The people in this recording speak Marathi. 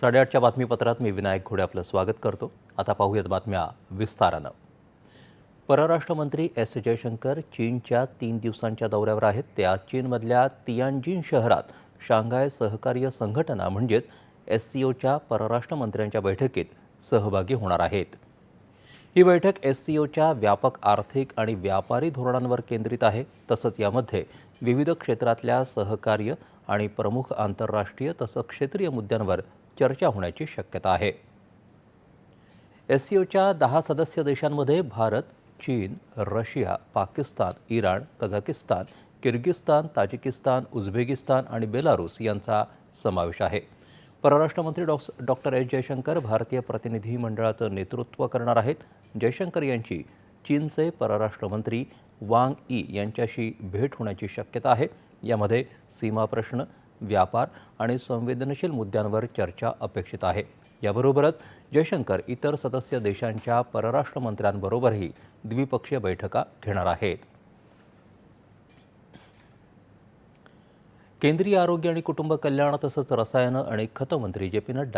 साडेआठच्या बातमीपत्रात मी विनायक घोडे आपलं स्वागत करतो. आता पाहूयात बातम्या विस्तारानं. परराष्ट्र मंत्री एस जयशंकर चीनच्या तीन दिवसांच्या दौऱ्यावर आहेत. ते आज चीनमधल्या तियानजिन शहरात शांघाय सहकार्य संघटना म्हणजेच एस सी ओच्या परराष्ट्र मंत्र्यांच्या बैठकीत सहभागी होणार आहेत. ही बैठक एस सी ओच्या व्यापक आर्थिक आणि व्यापारी धोरणांवर केंद्रित आहे. तसंच यामध्ये विविध क्षेत्रातल्या सहकार्य आणि प्रमुख आंतरराष्ट्रीय तसंच क्षेत्रीय मुद्द्यांवर चर्चा होण्याची शक्यता आहे. एस सी ओच्या दहा सदस्य देशांमध्ये भारत चीन Russia Pakistan Iran Kazakhstan Kyrgyzstan Tajikistan Uzbekistan आणि बेलारूस यांचा समावेश आहे. परराष्ट्र मंत्री डॉ डॉक्टर एस जयशंकर भारतीय प्रतिनिधी मंडळाचं नेतृत्व करणार आहेत. जयशंकर यांची चीनचे परराष्ट्र मंत्री वांग ई यांच्याशी भेट होण्याची शक्यता आहे. यामध्ये सीमा प्रश्न व्यापार आणि संवेदनशील मुद्द्यांवर चर्चा अपेक्षित आहे. याबरोबरच जयशंकर इतर सदस्य देशांच्या परराष्ट्र मंत्र्यांबरोबरही द्विपक्षीय बैठका घेणार आहेत. केंद्रीय आरोग्य आणि कुटुंब कल्याण तसंच रसायनं आणि खतं मंत्री जे पी नड्डा